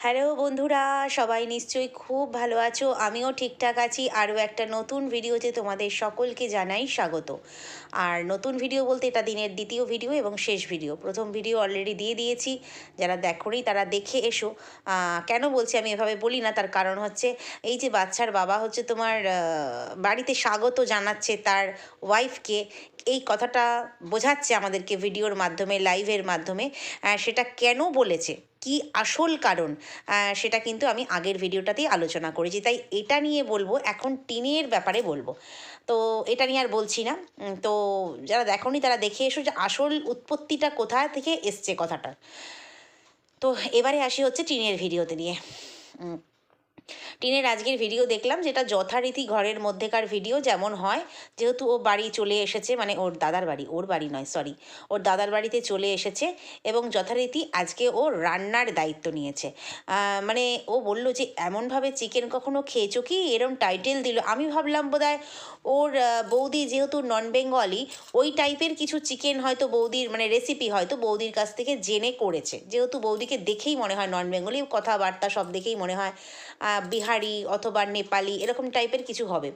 Hello বন্ধুরা, সবাই নিশ্চয়ই খুব ভালো আছো। আমিও ঠিকঠাক আছি। আরও একটা নতুন ভিডিওতে তোমাদের সকলকে জানাই স্বাগত। আর নতুন ভিডিও বলতে এটা দিনের দ্বিতীয় ভিডিও এবং শেষ ভিডিও। প্রথম ভিডিও অলরেডি দিয়ে দিয়েছি। যারা দেখোনি তারা দেখে এসো। কেন বলছি আমি এভাবে বলি না? তার কারণ হচ্ছে এই যে বাচ্চার বাবা হচ্ছে তোমার বাড়িতে স্বাগত জানাচ্ছে তার ওয়াইফকে এই কথাটা বোঝাচ্ছে আমাদেরকে ভিডিওর মাধ্যমে লাইভের মাধ্যমে। সেটা কেন বলেছে? কি আসল কারণ? সেটা কিন্তু আমি আগের ভিডিওটাতেই আলোচনা করেছি। তাই এটা নিয়ে বলব, এখন টিনের ব্যাপারে বলব। তো এটা নিয়ে আর বলছি না। তো যারা দেখনি তারা দেখে এসো যে আসল উৎপত্তিটা কোথা থেকে এসছে কথাটা। তো এবারে আসি হচ্ছে টিনের ভিডিওতে নিয়ে। টিনের আজকের ভিডিও দেখলাম, যেটা যথারীতি ঘরের মধ্যেকার ভিডিও যেমন হয়, যেহেতু ও বাড়ি চলে এসেছে মানে ওর দাদার বাড়ি, ওর বাড়ি নয় সরি ওর দাদার বাড়িতে চলে এসেছে এবং যথারীতি আজকে ও রান্নার দায়িত্ব নিয়েছে। মানে ও বলল যে, এমনভাবে চিকেন কখনো খেয়েছো কি? এরম টাইটেল দিল। আমি ভাবলাম বোধহয় ওর বৌদি যেহেতু নন বেঙ্গলি ওই টাইপের কিছু চিকেন হয়তো বৌদির মানে রেসিপি হয়তো বৌদির কাছ থেকে জেনে করেছে। যেহেতু বৌদিকে দেখেই মনে হয় নন বেঙ্গলি কথাবার্তা সব দেখেই মনে হয়। বিহারি অথবা নেপালি এরকম টাইপের কিছু হবে।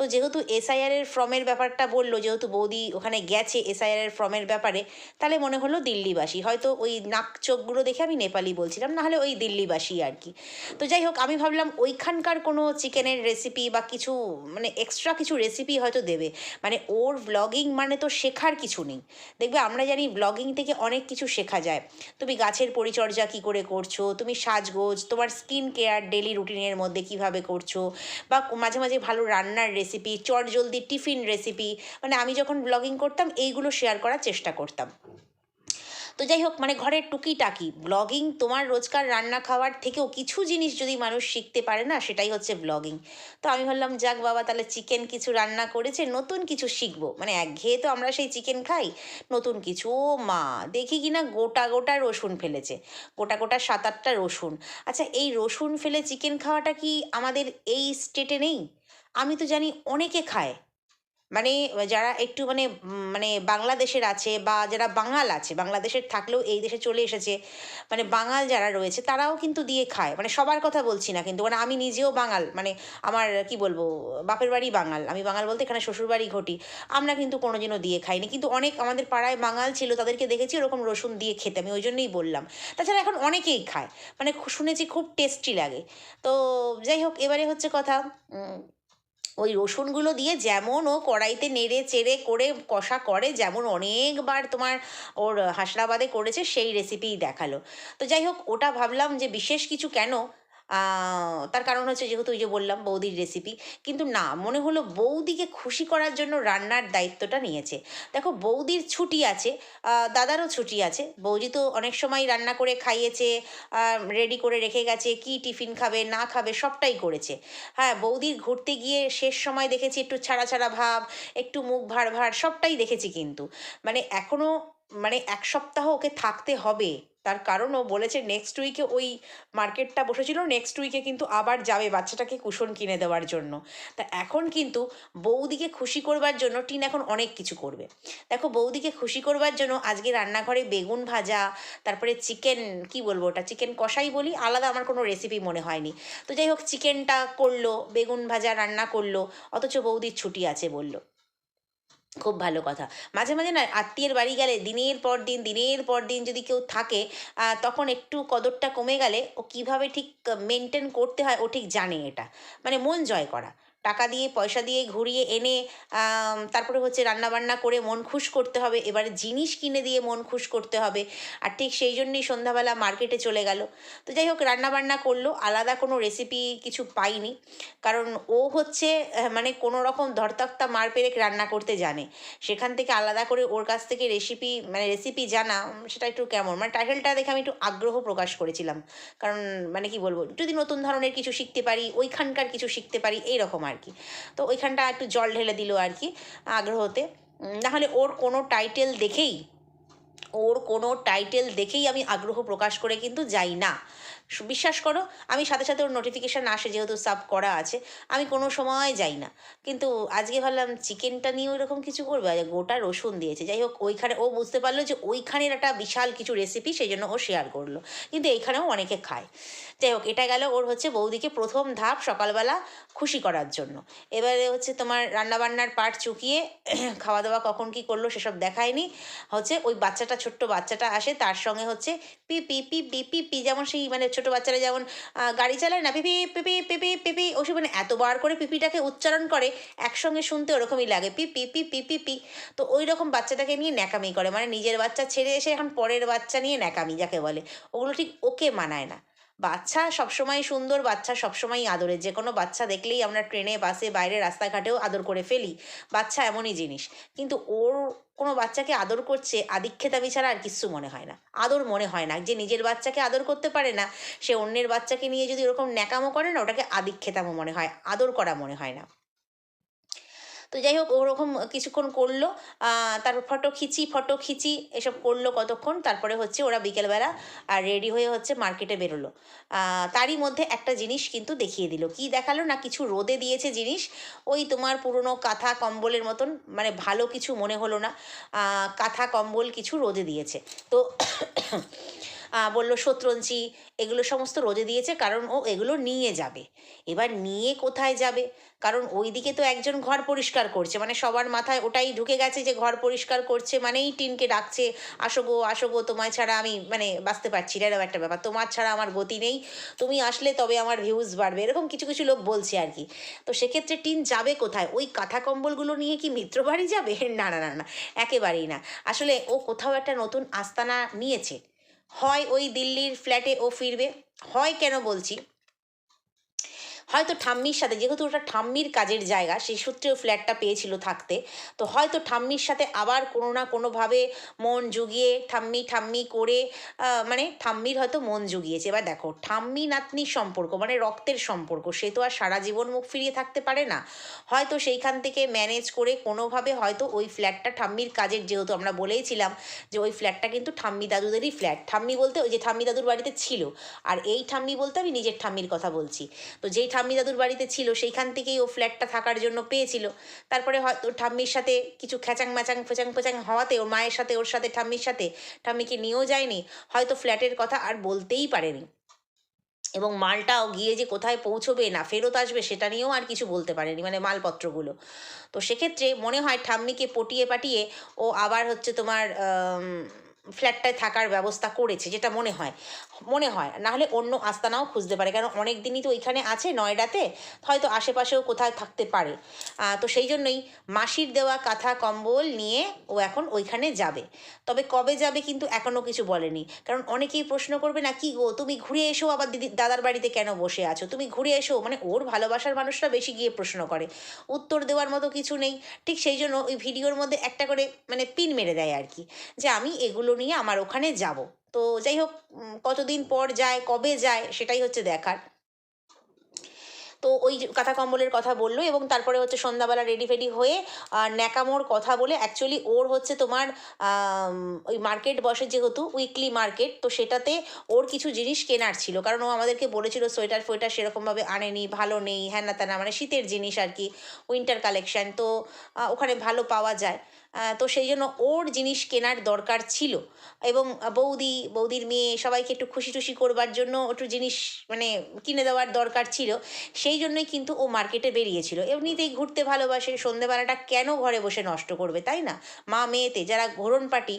তো যেহেতু এসআইআর এর ফর্মের ব্যাপারটা বলল, যেহেতু বৌদি ওখানে গেছে এসআইআর এর ফর্মের ব্যাপারে, তাহলে মনে হলো দিল্লিবাসী। হয়তো ওই নাক চোখগুলো দেখে আমি নেপালি বলছিলাম, নাহলে ওই দিল্লিবাসী আর কি। তো যাই হোক, আমি ভাবলাম ওইখানকার কোনো চিকেনের রেসিপি বা কিছু মানে এক্সট্রা কিছু রেসিপি হয়তো দেবে। মানে ওর ব্লগিং মানে তো শেখার কিছু নেই। দেখবে আমরা জানি ব্লগিং থেকে অনেক কিছু শেখা যায়। তুমি গাছের পরিচর্যা কি করে করছ? তুমি সাজগোজ, তোমার স্কিন কেয়ার ডেলি রুটিনের মধ্যে কীভাবে করছ? বা মাঝে মাঝে ভালো রান্নার রেসিপি চট জলদি টিফিন রেসিপি মানে আমি যখন ব্লগিং করতাম, এইগুলো শেয়ার করার চেষ্টা করতাম। তো যাই হোক মানে ঘরের টুকিটাকি ব্লগিং তোমার রোজকার রান্না খাওয়ার থেকেও কিছু জিনিস যদি মানুষ শিখতে পারে না, সেটাই হচ্ছে ব্লগিং তো আমি ভাবলাম, যাক বাবা, তাহলে চিকেন কিছু রান্না করেছে, নতুন কিছু শিখব। মানে একঘেয়ে তো আমরা সেই চিকেন খাই, নতুন কিছু, ও মা, দেখি কি না গোটা গোটা রসুন ফেলেছে। গোটা গোটা সাত আটটা রসুন। আচ্ছা এই রসুন ফেলে চিকেন খাওয়াটা কি আমাদের এই স্টেটে নেই? আমি তো জানি অনেকে খায়। মানে যারা একটু মানে মানে বাংলাদেশের আছে বা যারা বাঙাল আছে, বাংলাদেশের থাকলেও এই দেশে চলে এসেছে মানে বাঙাল যারা রয়েছে তারাও কিন্তু দিয়ে খায়। মানে সবার কথা বলছি না কিন্তু মানে আমি নিজেও বাঙাল মানে আমার কি বলব, বাপের বাড়ি বাঙাল। আমি বাঙাল বলতে এখানে শ্বশুরবাড়ি ঘটি, আমরা কিন্তু কোনো কোনোদিনও দিয়ে খাইনি। কিন্তু অনেক আমাদের পাড়ায় বাঙাল ছিল, তাদেরকে দেখেছি ওরকম রসুন দিয়ে খেতে, আমি ওই জন্যই বললাম। তাছাড়া এখন অনেকেই খায় মানে শুনেছি খুব টেস্টি লাগে। তো যাই হোক, এবারে হচ্ছে কথা ওই রসুনগুলো দিয়ে যেমন ও কড়াইতে নেড়ে চেড়ে করে কষা করে, যেমন অনেকবার তোমার ওর হাসনাবাদে করেছে, সেই রেসিপিই দেখাল। তো যাই হোক, ওটা ভাবলাম যে বিশেষ কিছু কেন? তার কারণ হচ্ছে যেহেতু ওই যে বললাম বৌদির রেসিপি কিন্তু না, মনে হলো বৌদিকে খুশি করার জন্য রান্নার দায়িত্বটা নিয়েছে। দেখো, বৌদির ছুটি আছে দাদারও ছুটি আছে, বৌদি তো অনেক সময় রান্না করে খাইয়েছে রেডি করে রেখে গেছে, কি টিফিন খাবে, না খাবে, সবটাই করেছে। হ্যাঁ বৌদির ঘুরতে গিয়ে শেষ সময় দেখেছি একটু ছাড়া ছাড়া ভাব, একটু মুখ ভার ভার, সবটাই দেখেছি কিন্তু। মানে এখনও মানে এক সপ্তাহ ওকে থাকতে হবে। তার কারণ ও বলেছে নেক্সট উইকে ওই মার্কেটটা বসেছিল নেক্সট উইকে কিন্তু আবার যাবে বাচ্চাটাকে কুশন কিনে দেওয়ার জন্য। তা এখন কিন্তু বৌদিকে খুশি করবার জন্য টিন এখন অনেক কিছু করবে। দেখো বৌদিকে খুশি করবার জন্য আজকে রান্নাঘরে বেগুন ভাজা, তারপরে চিকেন কি বলব ওটা চিকেন কষাই বলি, আলাদা আমার কোনো রেসিপি মনে হয়নি। তো যাই হোক চিকেনটা করল, বেগুন ভাজা রান্না করল, অথচ বৌদির ছুটি আছে বলল। খুব ভালো কথা। মাঝে মাঝে না আত্মীয়ের বাড়ি গেলে দিনের পর দিন, দিনের পর দিন যদি কেউ থাকে তখন একটু কদরটা কমে গেলে ও কীভাবে ঠিক মেনটেন করতে হয় ও ঠিক জানে এটা। মানে মন জয় করা। টাকা দিয়ে, পয়সা দিয়ে ঘুরিয়ে এনে তারপরে হচ্ছে রান্না বান্না করে মন খুশ করতে হবে, এবারে জিনিস কিনে দিয়ে মন খুশ করতে হবে। আর ঠিক সেই জন্যই সন্ধ্যাবেলা মার্কেটে চলে গেল। তো যাই হোক রান্না বান্না করল, আলাদা কোনো রেসিপি কিছু পাইনি। কারণ ও হচ্ছে মানে কোনো রকম ধরতক্তা মার পেরেক রান্না করতে জানে। সেখান থেকে আলাদা করে ওর কাছ থেকে রেসিপি মানে রেসিপি জানা, সেটা একটু কেমন? মানে টাইটেলটা দেখে আমি একটু আগ্রহ প্রকাশ করেছিলাম। কারণ মানে কি বলব, যদি নতুন ধরনের কিছু শিখতে পারি, ওইখানকার কিছু শিখতে পারি, এইরকম আর কি তো ওইখানটা একটু জল ঢেলে দিল আর কি আগ্রহতে নাহলে ওর কোনো টাইটেল দেখেই ওর কোনো টাইটেল দেখেই আমি আগ্রহ প্রকাশ করে কিন্তু যাই না। বিশ্বাস করো, আমি সাথে সাথে ওর নোটিফিকেশান আসে যেহেতু সাব করা আছে, আমি কোনো সময় যাই না। কিন্তু আজকে ভাবলাম চিকেনটা নিয়ে ওইরকম কিছু করবে গোটা রসুন দিয়েছে। যাই হোক, ওইখানে ও বুঝতে পারল যে ওইখানের একটা বিশাল কিছু রেসিপি সেই জন্য ও শেয়ার করল। কিন্তু এইখানেও অনেকে খায়। যাই হোক, এটা গেল ওর হচ্ছে বৌদিকে প্রথম ধাপ সকালবেলা খুশি করার জন্য। এবারে হচ্ছে তোমার রান্নাবান্নার পাট চুকিয়ে, খাওয়া দাওয়া কখন কি করল সেসব দেখায়নি। হচ্ছে ওই বাচ্চাটা ছোট্ট বাচ্চাটা আসে তার সঙ্গে হচ্ছে পিপি পিপি পি পি পি পি যেমন সেই মানে ছোট বাচ্চারা যেমন গাড়ি চালায় না পিপি পিপি পিপি পিপি ওসব মানে এতবার করে পিপিটাকে উচ্চারণ করে একসঙ্গে শুনতে ওরকমই লাগে পিপি পিপি পি পি পি পি তো ওই রকম বাচ্চাটাকে নিয়ে ন্যাকামি করে মানে নিজের বাচ্চা ছেড়ে এসে এখন পরের বাচ্চা নিয়ে ন্যাকামি যাকে বলে ওগুলো ঠিক ওকে মানায় না বাচ্চা সবসময় সুন্দর, বাচ্চা সবসময় আদরে যে কোনো বাচ্চা দেখলেই আমরা ট্রেনে, বাসে, বাইরে, রাস্তাঘাটেও আদর করে ফেলি। বাচ্চা এমনই জিনিস। কিন্তু ওর কোনো বাচ্চাকে আদর করছে আদিক্ষেতা ছাড়া আর কিচ্ছু মনে হয় না। আদর মনে হয় না। যে নিজের বাচ্চাকে আদর করতে পারে না, সে অন্যের বাচ্চাকে নিয়ে যদি ওরকম ন্যাকামো করে না, ওটাকে আদিক্ষেতামো মনে হয়। আদর করা মনে হয় না। তো যাই হোক, ওরকম কিছুক্ষণ করল তারপর ফটো খিচি ফটো খিচি, এসব করল কতক্ষণ, তারপরে হচ্ছে ওরা বিকেলবেলা আর রেডি হয়ে হচ্ছে মার্কেটে বেরোলো। তারই মধ্যে একটা জিনিস কিন্তু দেখিয়ে দিল। কি দেখাল না কিছু রোদে দিয়েছে জিনিস? ওই তোমার পুরনো কাঁথা কম্বলের মতন মানে ভালো কিছু মনে হলো না। কাঁথা কম্বল কিছু রোদে দিয়েছে। তো বলল শতরঞ্চি এগুলো সমস্ত রোজে দিয়েছে কারণ ও এগুলো নিয়ে যাবে। এবার নিয়ে কোথায় যাবে? কারণ ওইদিকে তো একজন ঘর পরিষ্কার করছে মানে সবার মাথায় ওটাই ঢুকে গেছে যে ঘর পরিষ্কার করছে মানেই টিনকে ডাকছে, আসো গো আসো গো, তোমায় ছাড়া আমি মানে বাঁচতে পারছি না। এরকম একটা ব্যাপার, তোমার ছাড়া আমার গতি নেই, তুমি আসলে তবে আমার ভিউজ বাড়বে। এরকম কিছু কিছু লোক বলছে আর কি। তো সেক্ষেত্রে টিন যাবে কোথায়? ওই কাঁথা কম্বলগুলো নিয়ে কি মিত্র বাড়ি যাবে? না না না না, একেবারেই না। আসলে ও কোথাও একটা নতুন আস্তানা নিয়েছে। হয় ওই দিল্লির ফ্ল্যাটে ও ফিরবে? হয় কেন বলছি? হয়তো ঠাম্মির সাথে, যেহেতু ওটা ঠাম্মির কাজের জায়গা, সেই সূত্রে ও ফ্ল্যাটটা পেয়েছিল থাকতে। তো হয়তো ঠাম্মির সাথে আবার কোনো না কোনোভাবে মন জুগিয়ে ঠাম্মি ঠাম্মি করে মানে ঠাম্মির হয়তো মন জুগিয়েছে। এবার দেখো, ঠাম্মি নাতনির সম্পর্ক মানে রক্তের সম্পর্ক, সে তো আর সারা জীবন মুখ ফিরিয়ে থাকতে পারে না। হয়তো সেইখান থেকে ম্যানেজ করে কোনোভাবে হয়তো ওই ফ্ল্যাটটা ঠাম্মির কাজের, যেহেতু আমরা বলেইছিলাম যে ওই ফ্ল্যাটটা কিন্তু ঠাম্মি দাদুদেরই ফ্ল্যাট ঠাম্মি বলতে ওই যে ঠাম্মি দাদুর বাড়িতে ছিল। আর এই ঠাম্মি বলতে আমি নিজের ঠাম্মির কথা বলছি। তো যেই ঠাম্মি দাদুর বাড়িতে ছিল, সেইখান থেকেই ও ফ্ল্যাটটা থাকার জন্য পেয়েছিল। তারপরে হয়তো ঠাম্মির সাথে কিছু খ্যাচাং ম্যাচাং ফেচাং ফেচাং হওয়াতে ওর মায়ের সাথে, ওর সাথে, ঠাম্মির সাথে ঠাম্মিকে নিয়েও যায়নি, হয়তো ফ্ল্যাটের কথা আর বলতেই পারেনি। এবং মালটাও গিয়ে যে কোথায় পৌঁছবে, না ফেরত আসবে, সেটা নিয়েও আর কিছু বলতে পারেনি মানে মালপত্রগুলো। তো সেক্ষেত্রে মনে হয় ঠাম্মিকে পটিয়ে পাটিয়ে ও আবার হচ্ছে তোমার ফ্ল্যাটটায় থাকার ব্যবস্থা করেছে, যেটা মনে হয়। মনে হয়। নাহলে অন্য আস্তানাও খুঁজতে পারে, কারণ অনেক দিনই তো ওইখানে আছে নয়ডাতে, হয়তো আশেপাশেও কোথায় থাকতে পারে। তো সেই জন্যই মাসির দেওয়া কাঁথা কম্বল নিয়ে ও এখন ওইখানে যাবে। তবে কবে যাবে কিন্তু এখনও কিছু বলেনি। কারণ অনেকেই প্রশ্ন করবে, না কি গো, তুমি ঘুরে এসো আবার দিদি, দাদার বাড়িতে কেন বসে আছো? তুমি ঘুরে এসো। মানে ওর ভালোবাসার মানুষরা বেশি গিয়ে প্রশ্ন করে। উত্তর দেওয়ার মতো কিছু নেই। ঠিক সেই জন্য ওই ভিডিওর মধ্যে একটা করে মানে পিন মেরে দেয় আর কি। যে আমি এগুলো নিয়ে আমার ওখানে যাব। তো যাই হোক কতদিন পর যায়, কবে যায়, সেটাই হচ্ছে দেখার। তো ওই কাঁথা কম্বলের কথা বলল এবং তারপরে হচ্ছে সন্ধ্যাবেলা রেডি ফেডি হয়ে ন্যাকামোর কথা বলে অ্যাকচুয়ালি ওর হচ্ছে তোমার ওই মার্কেট বসে যেহেতু উইকলি মার্কেট তো সেটাতে ওর কিছু জিনিস কেনার ছিল। কারণ ও আমাদেরকে বলেছিল সোয়েটার ফোয়েটার সেরকমভাবে আনেনি, ভালো নেই, হ্যান না ত্যানা মানে শীতের জিনিস আর কি উইন্টার কালেকশান তো ওখানে ভালো পাওয়া যায়। তো সেই জন্য ওর জিনিস কেনার দরকার ছিল। এবং বৌদি, বৌদির মেয়ে সবাইকে একটু খুশি টুশি করবার জন্য একটু জিনিস মানে কিনে দেওয়ার দরকার ছিল। সেই জন্যই কিন্তু ও মার্কেটে বেরিয়েছিল। এমনিতেই ঘুরতে ভালোবাসে, সন্ধেবেলাটা কেন ঘরে বসে নষ্ট করবে, তাই না? মা মেয়েতে যারা ঘোরণ পাটি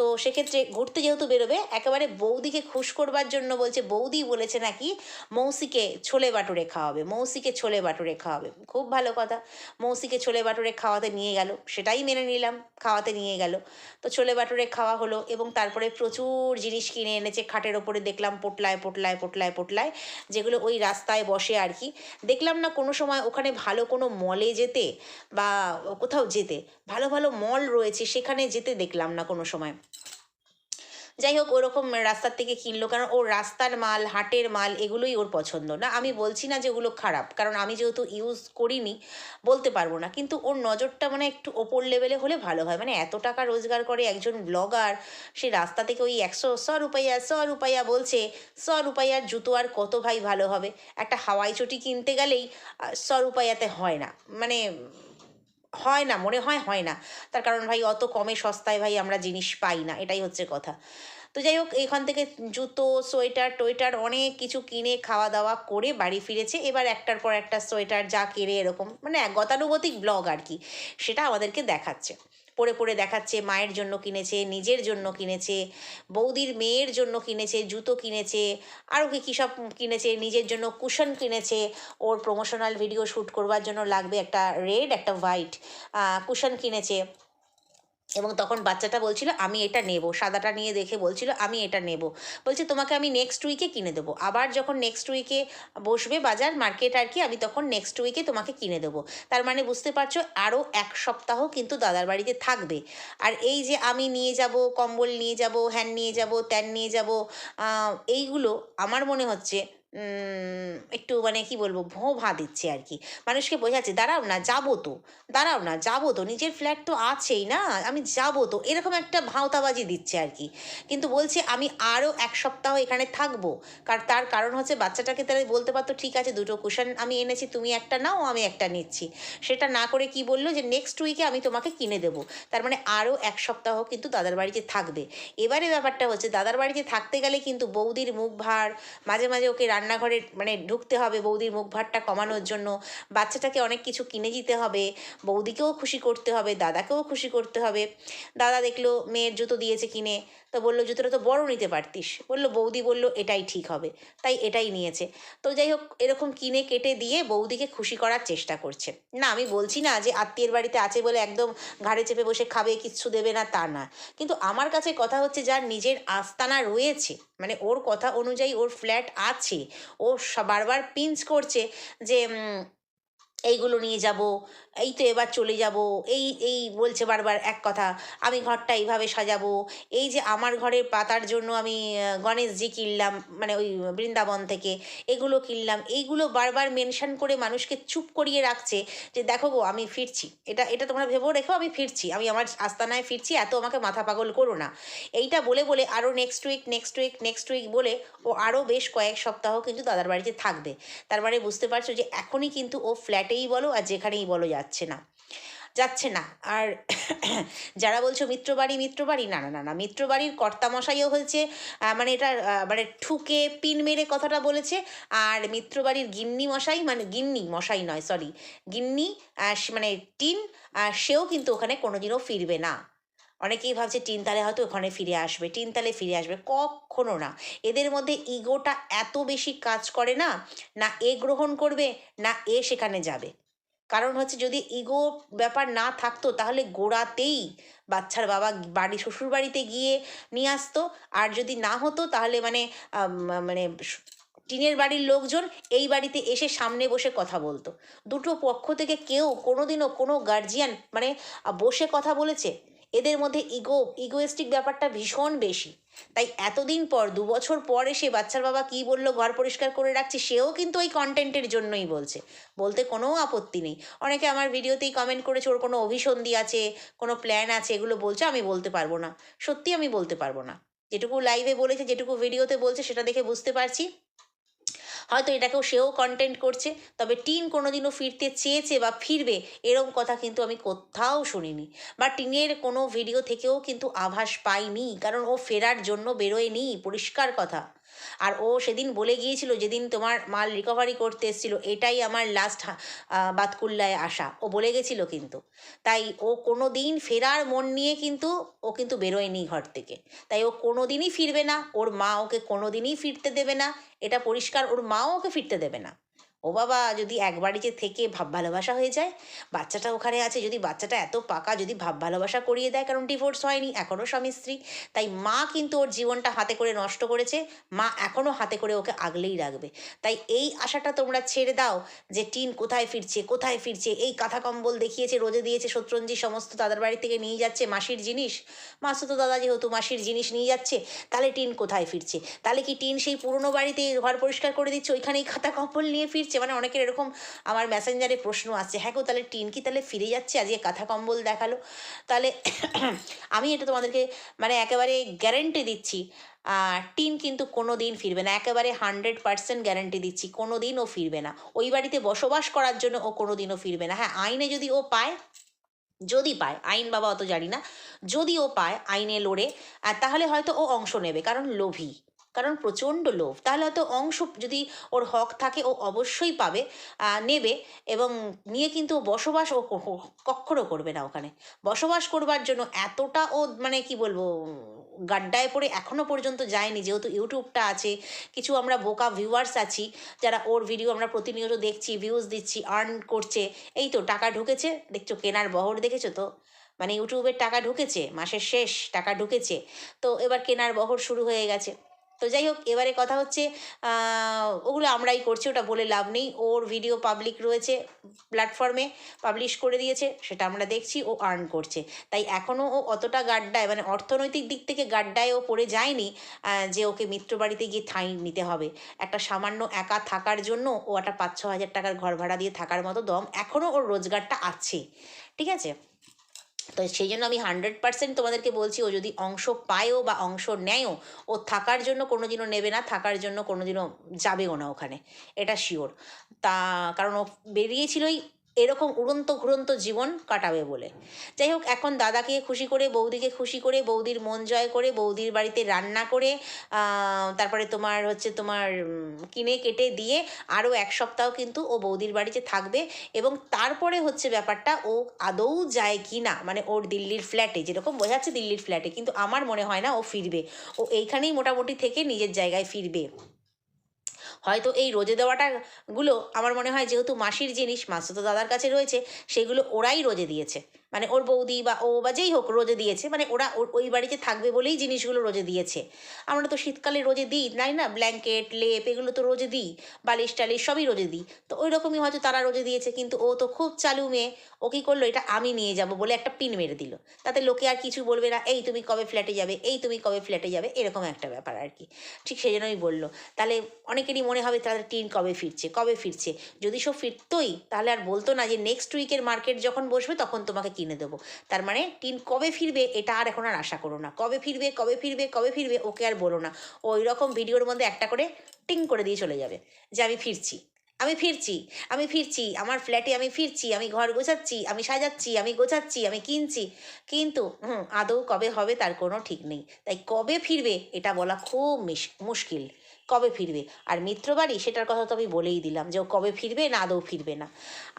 তো সেক্ষেত্রে ঘুরতে যেহেতু বেরোবে, একেবারে বৌদিকে খুশ করবার জন্য বলছে, বৌদি বলেছে নাকি মৌসিকে ছোলে বাটুরে খাওয়াবে, মৌসিকে ছোলে বাটুরে খাওয়াবে। খুব ভালো কথা। মৌসিকে ছোলে বাটুরে খাওয়াতে নিয়ে গেল। সেটাই মেনে নিলাম, খাওয়াতে নিয়ে গেল। তো ছোলে বাটুরে খাওয়া হলো এবং তারপরে প্রচুর জিনিস কিনে এনেছে, খাটের ওপরে দেখলাম পোটলায় পোটলায় পোটলায় পোটলায়, যেগুলো ওই রাস্তায় বসে আর কি। দেখলাম না কোনো সময় ওখানে ভালো কোনো মলে যেতে বা কোথাও যেতে, ভালো ভালো মল রয়েছে, সেখানে যেতে দেখলাম না কোনো সময়। যাই হোক, ওরকম রাস্তার থেকে কিনলো, কারণ ওর রাস্তার মাল, হাটের মাল, এগুলোই ওর পছন্দ না। আমি বলছি না যে ওগুলো খারাপ, কারণ আমি যেহেতু ইউজ করিনি, বলতে পারব না। কিন্তু ওর নজরটা মানে একটু ওপর লেভেলে হলে ভালো হয়। মানে এত টাকা রোজগার করে একজন ব্লগার সে রাস্তা থেকে ওই একশো শ রুপাইয়া শ রুপাইয়া বলছে শ রুপাইয়ার জুতো আর কত ভাই ভালো হবে? একটা হাওয়াই চটি কিনতে গেলেই শ রুপাইয়াতে হয় না। মানে হয় না, মনে হয় হয় না। তার কারণ ভাই, অত কমে সস্তায় ভাই আমরা জিনিস পাই না, এটাই হচ্ছে কথা। তো যাই হোক, এখান থেকে জুতো, সোয়েটার, টোয়েটার অনেক কিছু কিনে খাওয়া দাওয়া করে বাড়ি ফিরেছে। এবার একটার পর একটা সোয়েটার যা কেড়ে এরকম মানে গতানুগতিক ব্লগ আর কি, সেটা আমাদেরকে দেখাচ্ছে। পরে পরে দেখাচ্ছে, মায়ের জন্য কিনেছে, নিজের জন্য কিনেছে, বৌদির মেয়ের জন্য কিনেছে, জুতো কিনেছে, আরও কি কী সব কিনেছে, নিজের জন্য কুশন কিনেছে। ওর প্রমোশনাল ভিডিও শ্যুট করবার জন্য লাগবে একটা রেড একটা হোয়াইট কুশন কিনেছে। এবং তখন বাচ্চাটা বলছিল, আমি এটা নেব। সাদাটা নিয়ে দেখে বলছিল, আমি এটা নেব। বলছে, তোমাকে আমি নেক্সট উইকে কিনে দেবো। আবার যখন নেক্সট উইকে বসবে বাজার মার্কেট আর কি, আমি তখন নেক্সট উইকে তোমাকে কিনে দেবো। তার মানে বুঝতে পারছ আরও এক সপ্তাহ কিন্তু দাদার বাড়িতে থাকবে। আর এই যে আমি নিয়ে যাব, কম্বল নিয়ে যাব, হ্যান নিয়ে যাব, ত্যান নিয়ে যাব এইগুলো আমার মনে হচ্ছে একটু মানে কি বলব ভোঁ ভা দিচ্ছে আর কি মানুষকে বোঝাচ্ছে, দাঁড়াও না, যাব তো, দাঁড়াও না, যাব তো, নিজের ফ্ল্যাট তো আছেই না, আমি যাব তো। এরকম একটা ভাওতাবাজি দিচ্ছে আর কি কিন্তু বলছে, আমি আরও এক সপ্তাহ এখানে থাকব। কার, তার কারণ হচ্ছে, বাচ্চাটাকে তারা বলতে পারতো, ঠিক আছে, দুটো কুশন আমি এনেছি, তুমি একটা নাও, আমি একটা নিচ্ছি। সেটা না করে কি বলল যে নেক্সট উইকে আমি তোমাকে কিনে দেবো। তার মানে আরও এক সপ্তাহ কিন্তু দাদার বাড়িতে থাকবে। এবারে ব্যাপারটা হচ্ছে, দাদার বাড়িতে থাকতে গেলে কিন্তু বৌদির মুখ ভার, মাঝে মাঝে ওকে রান্নাঘরে মানে ঢুকতে হবে, বৌদির মুখ ভারটা কমানোর জন্য। বাচ্চাটাকে অনেক কিছু কিনে দিতে হবে, বৌদিকেও খুশি করতে হবে, দাদাকেও খুশি করতে হবে। দাদা দেখল মেয়ের জুতো দিয়েছে কিনে, তো বলল, জুতোটা তো বড় নিতে পারতিস। বলল, বৌদি বলল, এটাই ঠিক হবে। তাই এটাই নিয়েছে। তো যাই হোক, এরকম কিনে কেটে দিয়ে বৌদিকে খুশি করার চেষ্টা করছে। না, আমি বলছি না যে আত্মীয়ের বাড়িতে আছে বলে একদম ঘাড়ে চেপে বসে খাবে, কিচ্ছু দেবে না, তা না। কিন্তু আমার কাছে কথা হচ্ছে, যার নিজের আস্তানা রয়েছে মানে ওর কথা অনুযায়ী ওর ফ্ল্যাট আছে। ও বারবার পিঞ্চ করছে যে এইগুলো নিয়ে যাব এই তো এবার চলে যাব, এই এই বলছে বারবার এক কথা, আমি ঘরটা এইভাবে সাজাবো, এই যে আমার ঘরের পাতার জন্য আমি গণেশজি কিনলাম মানে ওই বৃন্দাবন থেকে, এগুলো কিনলাম, এইগুলো বারবার মেনশন করে মানুষকে চুপ করিয়ে রাখছে যে দেখো গো, আমি ফিরছি, এটা এটা তোমরা ভেবেও রেখো, আমি ফিরছি, আমি আমার আস্তানায় ফিরছি, এত আমাকে মাথা পাগল করো না। এইটা বলে বলে আরও next week next week next week বলে ও আরও বেশ কয়েক সপ্তাহ কিন্তু দাদার বাড়িতে থাকবে। তার মানে বুঝতে পারছ যে এখনই কিন্তু ও ফ্ল্যাটেই বলো আর যেখানেই বলো যাচ্ছে না। যাচ্ছে না। আর যারা বলছো মিত্রবাড়ি মিত্রবাড়ি না না না না মিত্রবাড়ির কর্তামশাইও হয়েছে মানে এটা মানে ঠুকে পিন মেরে কথাটা বলেছে। আর মিত্রবাড়ির গিন্নি মশাই মানে গিন্নি মশাই নয় সরি গিন্নি মানে টিন সেও কিন্তু ওখানে কোনোদিনও ফিরবে না। অনেকেই ভাবছে টিন তিনতালে হয়তো ওখানে ফিরে আসবে তিনতালে ফিরে আসবে, কখনো না। এদের মধ্যে ইগোটা এত বেশি কাজ করে না না এ গ্রহণ করবে, না এ সেখানে যাবে। কারণ হচ্ছে যদি ইগো ব্যাপার না থাকতো, তাহলে গোড়াতেই বাচ্চার বাবা বাড়ি শ্বশুর বাড়িতে গিয়ে নিয়ে আসতো। আর যদি না হতো, তাহলে মানে মানে টিনের বাড়ির লোকজন এই বাড়িতে এসে সামনে বসে কথা বলতো। দুটো পক্ষ থেকে কেউ কোনোদিনও কোনো গার্জিয়ান মানে বসে কথা বলেছে। এদের মধ্যে ইগো ইগোয়েস্টিক ব্যাপারটা ভীষণ বেশি। তাই এতদিন পর, দু বছর পর এসে বাচ্চার বাবা কি বলল, ঘর পরিষ্কার করে রাখছে, সেও কিন্তু ওই কন্টেন্টের জন্যই বলছে। বলতে কোনো আপত্তি নেই। অনেকে আমার ভিডিওতেই কমেন্ট করেছে, ওর কোনো অভিসন্ধি আছে, কোনো প্ল্যান আছে? এগুলো বলছে, আমি বলতে পারব না। সত্যি আমি বলতে পারব না। যেটুকু লাইভে বলেছে, যেটুকু ভিডিওতে বলছে, সেটা দেখে বুঝতে পারছি। হয়তো এটাকেও সেও কন্টেন্ট করছে, তবে টিন কোনোদিনও ফিরতে চেয়েছে বা ফিরবে, এরম কথা কিন্তু আমি কোথাও শুনিনি। বা টিনের কোনো ভিডিও থেকেও কিন্তু আভাস পাইনি, কারণ ও ফেরার জন্য বেরোয়নি, পরিষ্কার কথা। আর ও সেদিন বলে গিয়েছিল যেদিন তোমার মাল রিকভারি করতে এসেছিল, এটাই আমার লাস্ট বাতকুল্লায় আসা। ও বলে গেছিল কিন্তু। তাই ও কোনো দিন ফেরার মন নিয়ে কিন্তু ও কিন্তু বেরোয়নি ঘর থেকে। তাই ও কোনো দিনই ফিরবে না। ওর মা ওকে কোনো দিনই ফিরতে দেবে না। এটা পরিষ্কার, ওর মাও ওকে ফিরতে দেবে না। ও বাবা, যদি এক বাড়িতে থেকে ভাব ভালোবাসা হয়ে যায়, বাচ্চাটা ওখানে আছে, যদি বাচ্চাটা এত পাকা, যদি ভাব ভালোবাসা করিয়ে দেয়, কারণ ডিভোর্স হয়নি এখনও স্বামী স্ত্রী, তাই মা কিন্তু ওর জীবনটা হাতে করে নষ্ট করেছে, মা এখনও হাতে করে ওকে আগলেই রাখবে। তাই এই আশাটা তোমরা ছেড়ে দাও যে টিন কোথায় ফিরছে কোথায় ফিরছে, এই কাঁথা কম্বল দেখিয়েছে রোজে দিয়েছে শত্রঞ্জি সমস্ত দাদার বাড়ি থেকে নিয়ে যাচ্ছে, মাসির জিনিস? মাসুতো দাদা যেহেতু মাসির জিনিস নিয়ে যাচ্ছে, তাহলে টিন কোথায় ফিরছে? তাহলে কি টিন সেই পুরনো বাড়িতে ঘর পরিষ্কার করে দিচ্ছে, ওইখানেই খাতা কম্বল নিয়ে ফিরছে? মানে অনেকের এরকম আমার মেসেঞ্জারে প্রশ্ন আসছে হ্যাঁ গো, তাহলে টিন কি তাহলে ফিরে যাচ্ছে? আজকে কাঁথা কম্বল দেখাল। তাহলে আমি এটা তোমাদেরকে মানে একেবারে গ্যারেন্টি দিচ্ছি টিন কিন্তু কোনো দিন ফিরবে না, একেবারে হান্ড্রেড পার্সেন্ট গ্যারান্টি দিচ্ছি কোনো দিন ও ফিরবে না। ওই বাড়িতে বসবাস করার জন্য ও কোনো দিনও ফিরবে না। হ্যাঁ আইনে যদি ও পায়, যদি পায়, আইন বাবা অত জানি না, যদি ও পায়, আইনে লড়ে তাহলে হয়তো ও অংশ নেবে, কারণ লোভী। কারণ প্রচণ্ড লোভ। তাহলে হয়তো অংশ যদি ওর হক থাকে, ও অবশ্যই পাবে নেবে এবং নিয়ে কিন্তু বসবাস ও কক্ষরও করবে না ওখানে। বসবাস করবার জন্য এতটা ও মানে কি বলব, গাড্ডায় পড়ে এখনও পর্যন্ত যায়নি। যেহেতু ইউটিউবটা আছে, কিছু আমরা বোকা ভিউয়ার্স আছি, যারা ওর ভিডিও আমরা প্রতিনিয়ত দেখছি ভিউজ দিচ্ছি আর্ন করছে, এই তো টাকা ঢুকেছে, দেখছ কেনার বহর দেখেছ তো? মানে ইউটিউবের টাকা ঢুকেছে, মাসের শেষ টাকা ঢুকেছে, তো এবার কেনার বহর শুরু হয়ে গেছে। তো যাই হোক, এবারে কথা হচ্ছে ওগুলো আমরাই করছি, ওটা বলে লাভ নেই। ওর ভিডিও পাবলিক রয়েছে প্ল্যাটফর্মে পাবলিশ করে দিয়েছে, সেটা আমরা দেখছি, ও আর্ন করছে। তাই এখনও ও অতটা গাড্ডায় মানে অর্থনৈতিক দিক থেকে গাড্ডায় ও পড়ে যায়নি যে ওকে মিত্র বাড়িতে গিয়ে ঠাঁই নিতে হবে। একটা সামান্য একা থাকার জন্য ও একটা পাঁচ ছ হাজার টাকার ঘর ভাড়া দিয়ে থাকার মতো দম এখনও ওর রোজগারটা আছে, ঠিক আছে? তো সেই জন্য আমি হান্ড্রেড পার্সেন্ট তোমাদেরকে বলছি, ও যদি অংশ পায়ও বা অংশ নেয়ও, ও থাকার জন্য কোনো দিনও নেবে না, থাকার জন্য কোনো দিনও যাবেও না ওখানে, এটা শিওর তা, কারণ ও বেরিয়েছিলই এরকম উড়ন্ত ঘুরন্ত জীবন কাটাবে বলে। যাই হোক, এখন দাদাকে খুশি করে, বৌদিকে খুশি করে, বৌদির মন জয় করে, বৌদির বাড়িতে রান্না করে তারপরে তোমার হচ্ছে তোমার কিনে কেটে দিয়ে আরও এক সপ্তাহ কিন্তু ও বৌদির বাড়িতে থাকবে এবং তারপরে হচ্ছে ব্যাপারটা ও আদৌ যায় কি না মানে ওর দিল্লির ফ্ল্যাটে যেরকম বোঝাচ্ছে দিল্লির ফ্ল্যাটে কিন্তু আমার মনে হয় না ও ফিরবে। ও এইখানেই মোটামুটি থেকে নিজের জায়গায় ফিরবে। হয়তো এই রোজে দেওয়াটা গুলো আমার মনে হয় যেহেতু মাসির জিনিস মাসুতো দাদার কাছে রয়েছে, সেগুলো ওরাই রোজে দিয়েছে। মানে ওর বৌদি বা ও বা যেই হোক রোজে দিয়েছে মানে ওরা ওই বাড়িতে থাকবে বলেই জিনিসগুলো রোজে দিয়েছে। আমরা তো শীতকালে রোজে দিই তাই না? ব্ল্যাঙ্কেট, লেপ, এগুলো তো রোজে দিই, বালিশ টালিশ সবই রোজে দিই। তো ওই রকমই হয়তো তারা রোজে দিয়েছে, কিন্তু ও তো খুব চালু মেয়ে, ও কী করল? এটা আমি নিয়ে যাব বলে একটা পিন মেরে দিল। তাতে লোকে আর কিছু বলবে না, এই তুমি কবে ফ্ল্যাটে যাবে? এই তুমি কবে ফ্ল্যাটে যাবে? এরকম একটা ব্যাপার আর কি। ঠিক সেই জন্যই বলল। তাহলে অনেকেরই মনে হবে তাদের টিন কবে ফিরছে কবে ফিরছে? যদি সব ফিরতোই, তাহলে আর বলতো না যে নেক্সট উইকের মার্কেট যখন বসবে তখন তোমাকে কিনে দেবো। তার মানে টিন কবে ফিরবে এটা আর এখন আর আশা করো না। কবে ফিরবে কবে ফিরবে কবে ফিরবে ওকে আর বলো না। ওই রকম ভিডিওর মধ্যে একটা করে টিং করে দিয়ে চলে যাবে যে আমি ফিরছি। আমি ফিরছি আমি ফিরছি, আমার ফ্ল্যাটে আমি ফিরছি, আমি ঘর গোছাচ্ছি, আমি সাজাচ্ছি, আমি গোছাচ্ছি, আমি কিনছি। কিন্তু, হুম, আদৌ কবে হবে তার কোনো ঠিক নেই। তাই কবে ফিরবে এটা বলা খুব মিশ- মুশকিল। কবে ফিরবে? আর মিত্রবাড়ি? সেটার কথা তো আমি বলেই দিলাম যে ও কবে ফিরবে না আদৌ ফিরবে না।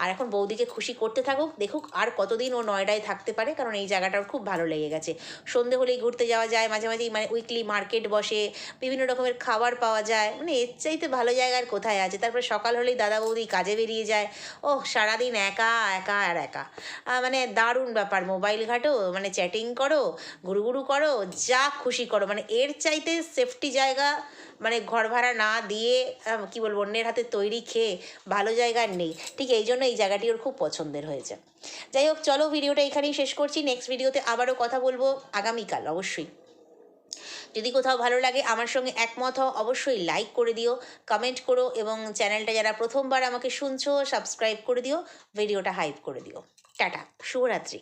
আর এখন বৌদিকে খুশি করতে থাকুক, দেখুক আর কতদিন ও নয়ডায় থাকতে পারে, কারণ এই জায়গাটার খুব ভালো লেগে গেছে। সন্ধে হলেই ঘুরতে যাওয়া যায়, মাঝে মাঝেই মানে উইকলি মার্কেট বসে, বিভিন্ন রকমের খাবার পাওয়া যায়। মানে এর চাইতে ভালো জায়গা আর কোথায় আছে? তারপরে সকাল হলেই দাদা বৌদি কাজে বেরিয়ে যায়। ও সারাদিন একা একা আর একা। মানে দারুণ ব্যাপার। মোবাইল ঘাটো মানে চ্যাটিং করো গুরু করো, যা খুশি করো। মানে এর চাইতে সেফটি জায়গা মানে ঘর ভাড়া না দিয়ে কি বলব, অন্যের হাতে তৈরি খেয়ে ভালো জায়গা নেই। ঠিক এই জন্য এই জায়গাটি ওর খুব পছন্দের হয়েছে। যাই হোক, চলো ভিডিওটা এখানেই শেষ করছি। নেক্সট ভিডিওতে আবারও কথা বলব আগামীকাল, অবশ্যই। যদি কোথাও ভালো লাগে, আমার সঙ্গে একমত হও, অবশ্যই লাইক করে দিও কমেন্ট করো এবং চ্যানেলটা যারা প্রথমবার আমাকে শুনছো সাবস্ক্রাইব করে দিও ভিডিওটা হাইপ করে দিও। টাটা, শুভরাত্রি।